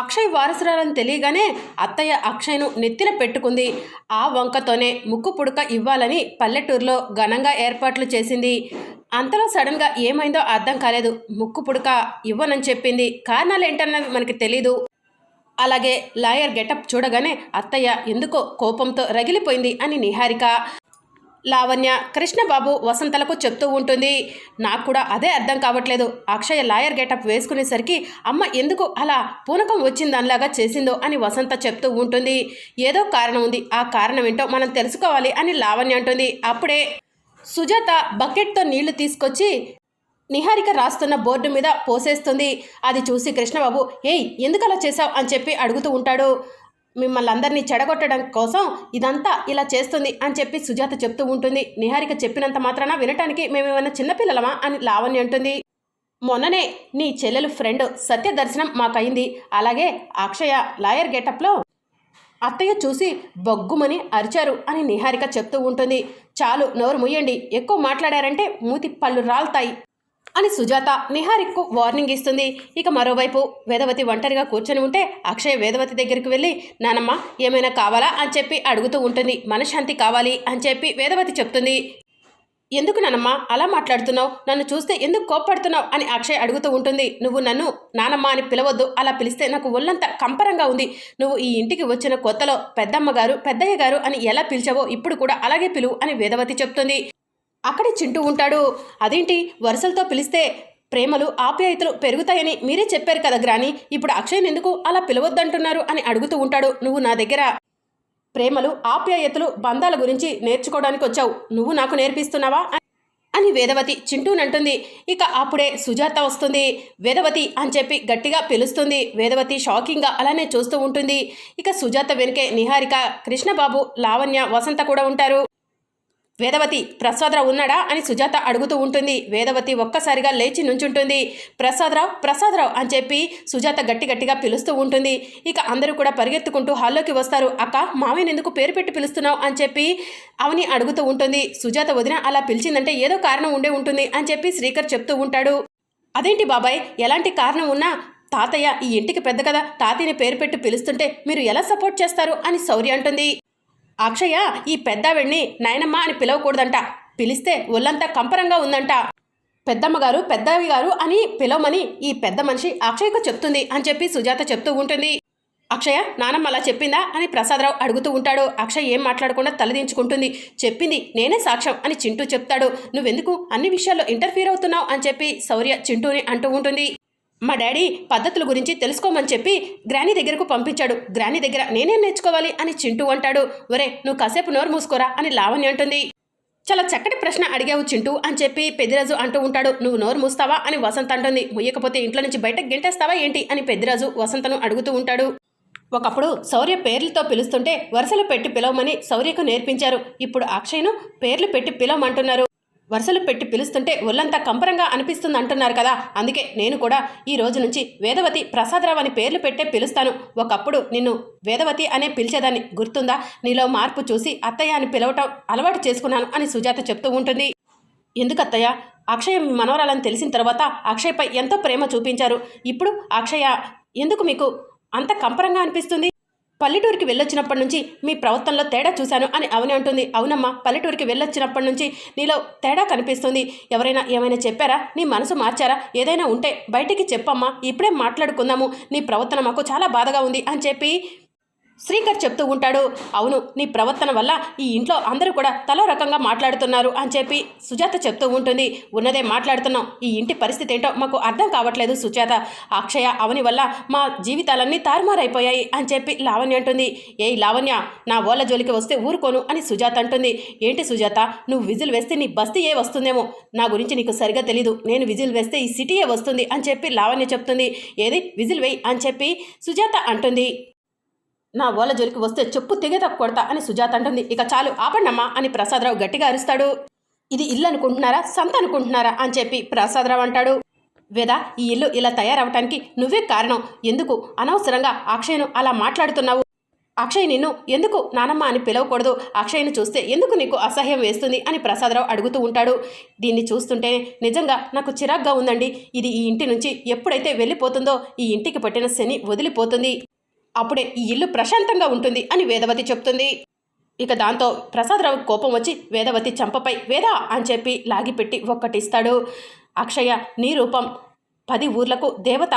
అక్షయ్ వారసురాలని తెలియగానే అత్తయ్య అక్షయ్ను నెత్తిన పెట్టుకుంది. ఆ వంకతోనే ముక్కు పుడక ఇవ్వాలని పల్లెటూరులో ఘనంగా ఏర్పాట్లు చేసింది. అంతలో సడన్గా ఏమైందో అర్థం కాలేదు. ముక్కు పుడక ఇవ్వనని చెప్పింది. కారణాలు ఏంటన్నవి మనకి తెలీదు. అలాగే లాయర్ గెటప్ చూడగానే అత్తయ్య ఎందుకో కోపంతో రగిలిపోయింది అని నిహారిక. లావణ్య కృష్ణబాబు వసంతలకు చెప్తూ ఉంటుంది. నాకు కూడా అదే అర్థం కావట్లేదు. అక్షయ లాయర్ గెటప్ వేసుకునేసరికి అమ్మ ఎందుకు అలా పూనకం వచ్చిందనిలాగా చేసిందో అని వసంత చెప్తూ ఉంటుంది. ఏదో కారణం ఉంది. ఆ కారణం ఏంటో మనం తెలుసుకోవాలి అని లావణ్య అంటుంది. అప్పుడే సుజాత బకెట్తో నీళ్ళు తీసుకొచ్చి నిహారిక రాస్తున్న బోర్డు మీద పోసేస్తుంది. అది చూసి కృష్ణబాబు ఏయ్ ఎందుకు అలా చేశావు? అని చెప్పి అడుగుతూ ఉంటాడు. మిమ్మల్ని అందరినీ చెడగొట్టడం కోసం ఇదంతా ఇలా చేస్తుంది అని చెప్పి సుజాత చెప్తూ ఉంటుంది. నిహారిక చెప్పినంత మాత్రాన వినటానికి మేమేమైనా చిన్నపిల్లలమా అని లావణ్య అంటుంది. మొన్ననే నీ చెల్లెలు ఫ్రెండ్ సత్య దర్శనం మాకయింది. అలాగే అక్షయ లాయర్ గెటప్లో అత్తయ్య చూసి బొగ్గుమని అరిచారు అని నిహారిక చెప్తూ ఉంటుంది. చాలు నోరు ముయ్యండి ఎక్కువ మాట్లాడారంటే మూతి పళ్ళు రాలుతాయి. అని సుజాత నిహారిక్కు వార్నింగ్ ఇస్తుంది. ఇక మరోవైపు వేదవతి ఒంటరిగా కూర్చొని ఉంటే అక్షయ్ వేదవతి దగ్గరికి వెళ్ళి నానమ్మ ఏమైనా కావాలా? అని చెప్పి అడుగుతూ ఉంటుంది. మనశ్శాంతి కావాలి అని చెప్పి వేదవతి చెప్తుంది. ఎందుకు నానమ్మ? అలా మాట్లాడుతున్నావు? నన్ను చూస్తే ఎందుకు కోప్పడుతున్నావు? అని అక్షయ్ అడుగుతూ ఉంటుంది. నువ్వు నన్ను నానమ్మ అని పిలవద్దు. అలా పిలిస్తే నాకు ఒళ్ళంతా కంపరంగా ఉంది. నువ్వు ఈ ఇంటికి వచ్చిన కొత్తలో పెద్దమ్మ గారు పెద్దయ్య గారు అని ఎలా పిలిచావో ఇప్పుడు కూడా అలాగే పిలువు అని వేదవతి చెప్తుంది. అక్కడే చింటూ ఉంటాడు. అదేంటి? వరుసలతో పిలిస్తే ప్రేమలు ఆప్యాయతలు పెరుగుతాయని మీరే చెప్పారు కదా గ్రాని. ఇప్పుడు అక్షయ్ని ఎందుకు అలా పిలవద్దంటున్నారు అని అడుగుతూ ఉంటాడు. నువ్వు నా దగ్గర ప్రేమలు ఆప్యాయతలు బంధాల గురించి నేర్చుకోవడానికి వచ్చావు. నువ్వు నాకు నేర్పిస్తున్నావా? అని వేదవతి చింటూనంటుంది ఇక అప్పుడే సుజాత వస్తుంది. వేదవతి అని చెప్పి గట్టిగా పిలుస్తుంది. వేదవతి షాకింగ్గా అలానే చూస్తూ ఉంటుంది. ఇక సుజాత వెనుకే నిహారిక కృష్ణబాబు లావణ్య వసంత కూడా ఉంటారు. వేదవతి ప్రసాదరావు ఉన్నాడా అని సుజాత అడుగుతూ ఉంటుంది. వేదవతి ఒక్కసారిగా లేచి నుంచుంటుంది. ప్రసాదరావు ప్రసాదరావు అని చెప్పి సుజాత గట్టి గట్టిగా పిలుస్తూ ఉంటుంది. ఇక అందరూ కూడా పరిగెత్తుకుంటూ హాల్లోకి వస్తారు. అక్క మావిని ఎందుకు పేరు పెట్టి పిలుస్తున్నావు అని చెప్పి అవని అడుగుతూ ఉంటుంది. సుజాత వదిన అలా పిలిచిందంటే ఏదో కారణం ఉండే ఉంటుంది అని చెప్పి శ్రీకర్ చెప్తూ ఉంటాడు. అదేంటి బాబాయ్ ఎలాంటి కారణం ఉన్నా తాతయ్య ఈ ఇంటికి పెద్ద కదా తాతయ్యని పేరు పెట్టి పిలుస్తుంటే మీరు ఎలా సపోర్ట్ చేస్తారు అని శౌర్య అంటుంది. అక్షయ ఈ పెద్దావిడ్ని నాయనమ్మ అని పిలవకూడదంట. పిలిస్తే ఒళ్ళంతా కంపరంగా ఉందంట. పెద్దమ్మ గారు పెద్దవి గారు అని పిలవమని ఈ పెద్ద మనిషి అక్షయ్కు చెప్తుంది అని చెప్పి సుజాత చెప్తూ ఉంటుంది. అక్షయ నానమ్మ అలా చెప్పిందా అని ప్రసాదరావు అడుగుతూ ఉంటాడు. అక్షయ్ ఏం మాట్లాడకుండా తలదించుకుంటుంది. చెప్పింది నేనే సాక్ష్యం అని చింటూ చెప్తాడు. నువ్వెందుకు అన్ని విషయాల్లో ఇంటర్ఫీర్ అవుతున్నావు అని చెప్పి శౌర్య చింటూని అంటూ ఉంటుంది. మా డాడీ పద్ధతుల గురించి తెలుసుకోమని చెప్పి గ్రానీ దగ్గరకు పంపించాడు. గ్రానీ దగ్గర నేనేం నేర్చుకోవాలి అని చింటూ అంటాడు. ఒరే నువ్వు కాసేపు నోరు మూసుకోరా అని లావణ్య అంటుంది. చాలా చక్కటి ప్రశ్న అడిగావు చింటూ అని చెప్పి పెద్దిరాజు అంటూ ఉంటాడు. నువ్వు నోరు మూస్తావా అని వసంత అంటుంది. ముయ్యకపోతే ఇంట్లో నుంచి బయటకు గెంటేస్తావా ఏంటి అని పెద్దిరాజు వసంతను అడుగుతూ ఉంటాడు. ఒకప్పుడు శౌర్య పేర్లతో పిలుస్తుంటే వరుసలు పెట్టి పిలవమని శౌర్యకు నేర్పించారు. ఇప్పుడు అక్షయ్ను పేర్లు పెట్టి పిలవమంటున్నారు. వరుసలు పెట్టి పిలుస్తుంటే ఒళ్ళంతా కంపరంగా అనిపిస్తుంది అంటున్నారు కదా. అందుకే నేను కూడా ఈ రోజు నుంచి వేదవతి ప్రసాదరావు అని పేర్లు పెట్టే పిలుస్తాను. ఒకప్పుడు నిన్ను వేదవతి అనే పిలిచేదాన్ని గుర్తుందా? నీలో మార్పు చూసి అత్తయ్య అని పిలవటం అలవాటు చేసుకున్నాను అని సుజాత చెప్తూ ఉంటుంది. ఎందుకు అత్తయ్య అక్షయ మీ మనవరాలని తెలిసిన తర్వాత అక్షయ్పై ఎంతో ప్రేమ చూపించారు. ఇప్పుడు అక్షయ ఎందుకు మీకు అంత కంపరంగా అనిపిస్తుంది? పల్లెటూరికి వెళ్ళొచ్చినప్పటి నుంచి మీ ప్రవర్తనలో తేడా చూశాను అని అవని అంటుంది. అవునమ్మా పల్లెటూరికి వెళ్ళొచ్చినప్పటి నుంచి నీలో తేడా కనిపిస్తుంది. ఎవరైనా ఏమైనా చెప్పారా? నీ మనసు మార్చారా? ఏదైనా ఉంటే బయటికి చెప్పమ్మా. ఇప్పుడే మాట్లాడుకుందాము. నీ ప్రవర్తన మాకు చాలా బాధగా ఉంది అని చెప్పి శ్రీకర్ చెప్తూ ఉంటాడు అవును నీ ప్రవర్తన వల్ల ఈ ఇంట్లో అందరూ కూడా తలో రకంగా మాట్లాడుతున్నారు అని చెప్పి సుజాత చెప్తూ ఉంటుంది. ఉన్నదే మాట్లాడుతున్నాం. ఈ ఇంటి పరిస్థితి ఏంటో మాకు అర్థం కావట్లేదు సుజాత. అక్షయ అవని వల్ల మా జీవితాలన్నీ తారుమారైపోయాయి అని చెప్పి లావణ్య అంటుంది. ఏయ్ లావణ్య నా ఓళ్ళ జోలికి వస్తే ఊరుకోను అని సుజాత అంటుంది. ఏంటి సుజాత నువ్వు విజిల్ వేస్తే నీ బస్తీ ఏ వస్తుందేమో? నా గురించి నీకు సరిగా తెలీదు. నేను విజిల్ వేస్తే ఈ సిటీయే వస్తుంది అని చెప్పి లావణ్య చెప్తుంది. ఏది? విజిల్ వేయి అని చెప్పి సుజాత అంటుంది. నా ఓల జోలికి వస్తే చెప్పు తెగేత కొడతా అని సుజాత అంటుంది. ఇక చాలు ఆపండమ్మా అని ప్రసాదరావు గట్టిగా అరుస్తాడు. ఇది ఇల్లు అనుకుంటున్నారా? సంత అనుకుంటున్నారా? అని చెప్పి ప్రసాదరావు అంటాడు. వేద ఈ ఇల్లు ఇలా తయారవటానికి నువ్వే కారణం. ఎందుకు? అనవసరంగా అక్షయ్ను అలా మాట్లాడుతున్నావు. అక్షయ్ నిన్ను ఎందుకు నానమ్మ అని పిలవకూడదు? అక్షయ్ను చూస్తే ఎందుకు నీకు అసహ్యం వేస్తుంది? అని ప్రసాదరావు అడుగుతూ ఉంటాడు. దీన్ని చూస్తుంటే నిజంగా నాకు చిరాగ్గా ఉందండి. ఇది ఈ ఇంటి నుంచి ఎప్పుడైతే వెళ్ళిపోతుందో ఈ ఇంటికి పట్టిన శని వదిలిపోతుంది. అప్పుడే ఈ ఇల్లు ప్రశాంతంగా ఉంటుంది అని వేదవతి చెప్తుంది. ఇక దాంతో ప్రసాదరావు కోపం వచ్చి వేదవతి చంపపై వేద అని చెప్పి లాగిపెట్టి ఒక్కటిస్తాడు. అక్షయ నీ రూపం పది ఊర్లకు దేవత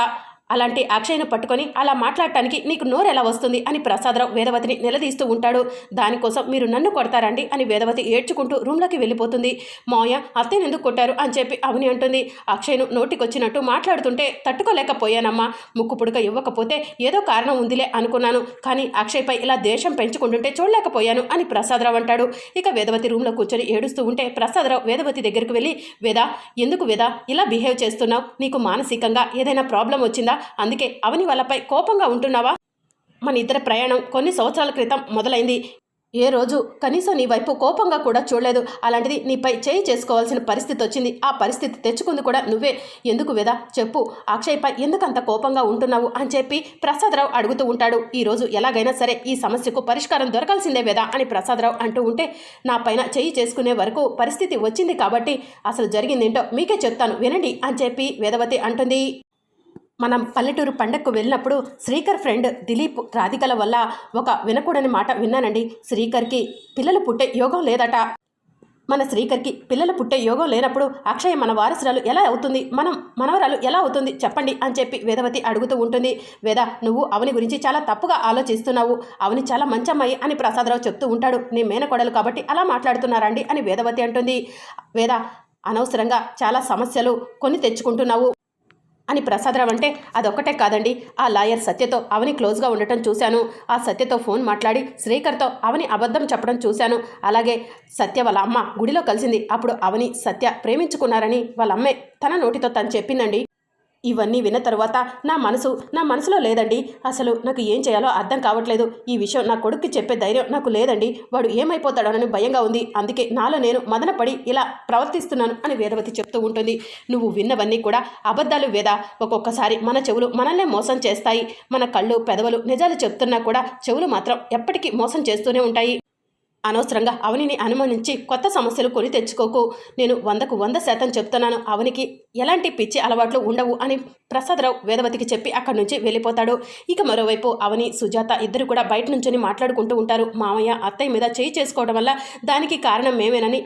అలాంటి అక్షయ్ను పట్టుకొని అలా మాట్లాడటానికి నీకు నోరు ఎలా వస్తుంది అని ప్రసాదరావు వేదవతిని నిలదీస్తూ ఉంటాడు. దానికోసం మీరు నన్ను కొడతారండి అని వేదవతి ఏడ్చుకుంటూ రూమ్లోకి వెళ్ళిపోతుంది. మావయ్య అత్తయ్యను ఎందుకు కొట్టారు? అని చెప్పి అవని అంటుంది. అక్షయ్ను నోటికొచ్చినట్టు మాట్లాడుతుంటే తట్టుకోలేకపోయానమ్మా. ముక్కు పుడక ఇవ్వకపోతే ఏదో కారణం ఉందిలే అనుకున్నాను. కానీ అక్షయ్పై ఇలా దేశం పెంచుకుంటుంటే చూడలేకపోయాను అని ప్రసాదరావు అంటాడు. ఇక వేదవతి రూమ్లో కూర్చొని ఏడుస్తూ ఉంటే ప్రసాదరావు వేదవతి దగ్గరికి వెళ్ళి వేద ఎందుకు వేద? ఇలా బిహేవ్ చేస్తున్నావు? నీకు మానసికంగా ఏదైనా ప్రాబ్లం వచ్చిందా? అందుకే అవని వాళ్ళపై కోపంగా ఉంటున్నావా? మన ఇద్దరి ప్రయాణం కొన్ని సంవత్సరాల క్రితం మొదలైంది. ఏ రోజు కనీసం నీ వైపు కోపంగా కూడా చూడలేదు. అలాంటిది నీపై చేయి చేసుకోవాల్సిన పరిస్థితి వచ్చింది. ఆ పరిస్థితి తెచ్చుకుంది కూడా నువ్వే. ఎందుకు వేదా? చెప్పు. అక్షయ్పై ఎందుకంత కోపంగా ఉంటున్నావు అని చెప్పి ప్రసాదరావు అడుగుతూ ఉంటాడు. ఈరోజు ఎలాగైనా సరే ఈ సమస్యకు పరిష్కారం దొరకాల్సిందే వేదా అని ప్రసాదరావు అంటూ ఉంటే నా పైన చేయి చేసుకునే వరకు పరిస్థితి వచ్చింది కాబట్టి అసలు జరిగిందేంటో మీకే చెప్తాను. వినండి అని చెప్పి వేదవతి అంటుంది. మనం పల్లెటూరు పండగకు వెళ్ళినప్పుడు శ్రీకర్ ఫ్రెండ్ దిలీప్ రాధికల వల్ల ఒక వినకూడని మాట విన్నానండి. శ్రీకర్కి పిల్లలు పుట్టే యోగం లేదట. మన శ్రీకర్కి పిల్లలు పుట్టే యోగం లేనప్పుడు అక్షయ మన వారసురాలు ఎలా అవుతుంది? మనం మనవరాలు ఎలా అవుతుంది? చెప్పండి అని చెప్పి వేదవతి అడుగుతూ ఉంటుంది. వేద నువ్వు అవని గురించి చాలా తప్పుగా ఆలోచిస్తున్నావు. అవని చాలా మంచి అమ్మాయి అని ప్రసాదరావు చెప్తూ ఉంటాడు. నీ మేనకోడలు కాబట్టి అలా మాట్లాడుతున్నారండి అని వేదవతి అంటుంది. వేద అనవసరంగా చాలా సమస్యలు కొని తెచ్చుకుంటున్నావు. అని ప్రసాదరావు అంటే అదొక్కటే కాదండి. ఆ లాయర్ సత్యతో అవని క్లోజ్గా ఉండటం చూశాను. ఆ సత్యతో ఫోన్ మాట్లాడి శ్రీకర్తో అవని అబద్ధం చెప్పడం చూశాను. అలాగే సత్య వాళ్ళ అమ్మ గుడిలో కలిసింది. అప్పుడు అవని సత్య ప్రేమించుకున్నారని వాళ్ళ అమ్మే తన నోటితో తను చెప్పిందండి. ఇవన్నీ విన్న తరువాత నా మనసు నా మనసులో లేదండి. అసలు నాకు ఏం చేయాలో అర్థం కావట్లేదు. ఈ విషయం నా కొడుక్కి చెప్పే ధైర్యం నాకు లేదండి. వాడు ఏమైపోతాడోనని భయంగా ఉంది. అందుకే నాలో నేను మదనపడి ఇలా ప్రవర్తిస్తున్నాను అని వేదవతి చెప్తూ ఉంటుంది. నువ్వు విన్నవన్నీ కూడా అబద్ధాలు వేద. ఒక్కొక్కసారి మన చెవులు మనల్నే మోసం చేస్తాయి. మన కళ్ళు పెదవులు నిజాలు చెప్తున్నా కూడా చెవులు మాత్రం ఎప్పటికీ మోసం చేస్తూనే ఉంటాయి. అనవసరంగా అవనిని అనుమానించి కొత్త సమస్యలు కొని తెచ్చుకోకు. నేను వందకు వంద శాతం చెప్తున్నాను అవనికి ఎలాంటి పిచ్చి అలవాట్లు ఉండవు అని ప్రసాదరావు వేదవతికి చెప్పి అక్కడి నుంచి వెళ్ళిపోతాడు. ఇక మరోవైపు అవని సుజాత ఇద్దరు కూడా బయట నుంచొని మాట్లాడుకుంటూ ఉంటారు. మామయ్య అత్తయ్య మీద చేయి చేసుకోవడం వల్ల దానికి కారణం మేమేనని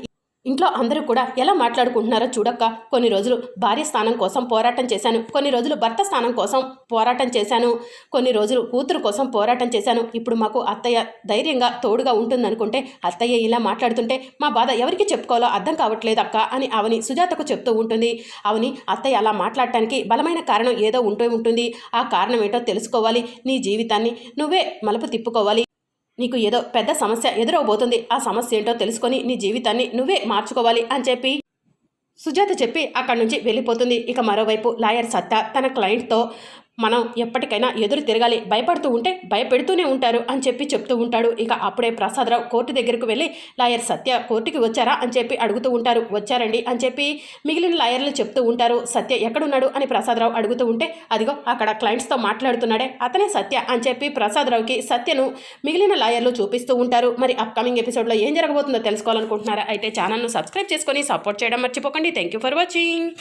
ఇంట్లో అందరూ కూడా ఎలా మాట్లాడుకుంటున్నారో చూడక్క. కొన్ని రోజులు భార్య స్థానం కోసం పోరాటం చేశాను. కొన్ని రోజులు భర్త స్థానం కోసం పోరాటం చేశాను. కొన్ని రోజులు కూతురు కోసం పోరాటం చేశాను. ఇప్పుడు మాకు అత్తయ్య ధైర్యంగా తోడుగా ఉంటుందనుకుంటే అత్తయ్య ఇలా మాట్లాడుతుంటే మా బాధ ఎవరికి చెప్పుకోవాలో అర్థం కావట్లేదు అక్క అని అవని సుజాతకు చెప్తూ ఉంటుంది. అవని అత్తయ్య అలా మాట్లాడటానికి బలమైన కారణం ఏదో ఉంటూ ఉంటుంది. ఆ కారణం ఏంటో తెలుసుకోవాలి. నీ జీవితాన్ని నువ్వే మలుపు తిప్పుకోవాలి. నీకు ఏదో పెద్ద సమస్య ఎదురవబోతుంది. ఆ సమస్య ఏంటో తెలుసుకొని నీ జీవితాన్ని నువ్వే మార్చుకోవాలి అని చెప్పి సుజాత చెప్పి అక్కడి నుంచి వెళ్ళిపోతుంది. ఇక మరోవైపు లాయర్ సత్తా తన క్లయింట్తో మనం ఎప్పటికైనా ఎదురు తిరగాలి భయపడుతూ ఉంటే భయపెడుతూనే ఉంటారు అని చెప్పి చెప్తూ ఉంటాడు. ఇక అప్పుడే ప్రసాదరావు కోర్టు దగ్గరకు వెళ్ళి లాయర్ సత్య కోర్టుకి వచ్చారా? అని చెప్పి అడుగుతూ ఉంటారు. వచ్చారండి అని చెప్పి మిగిలిన లాయర్లు చెప్తూ ఉంటారు. సత్య ఎక్కడున్నాడు? అని ప్రసాదరావు అడుగుతూ ఉంటే అదిగో అక్కడ క్లయింట్స్తో మాట్లాడుతున్నాడే. అతనే సత్య అని చెప్పి ప్రసాదరావుకి సత్యను మిగిలిన లాయర్లు చూపిస్తూ ఉంటారు. మరి అప్కమింగ్ ఎపిసోడ్లో ఏం జరగబోతుందో తెలుసుకోవాలనుకుంటున్నారా? అయితే ఛానల్ను సబ్స్క్రైబ్ చేసుకొని సపోర్ట్ చేయడం మర్చిపోకండి. Thank you for watching.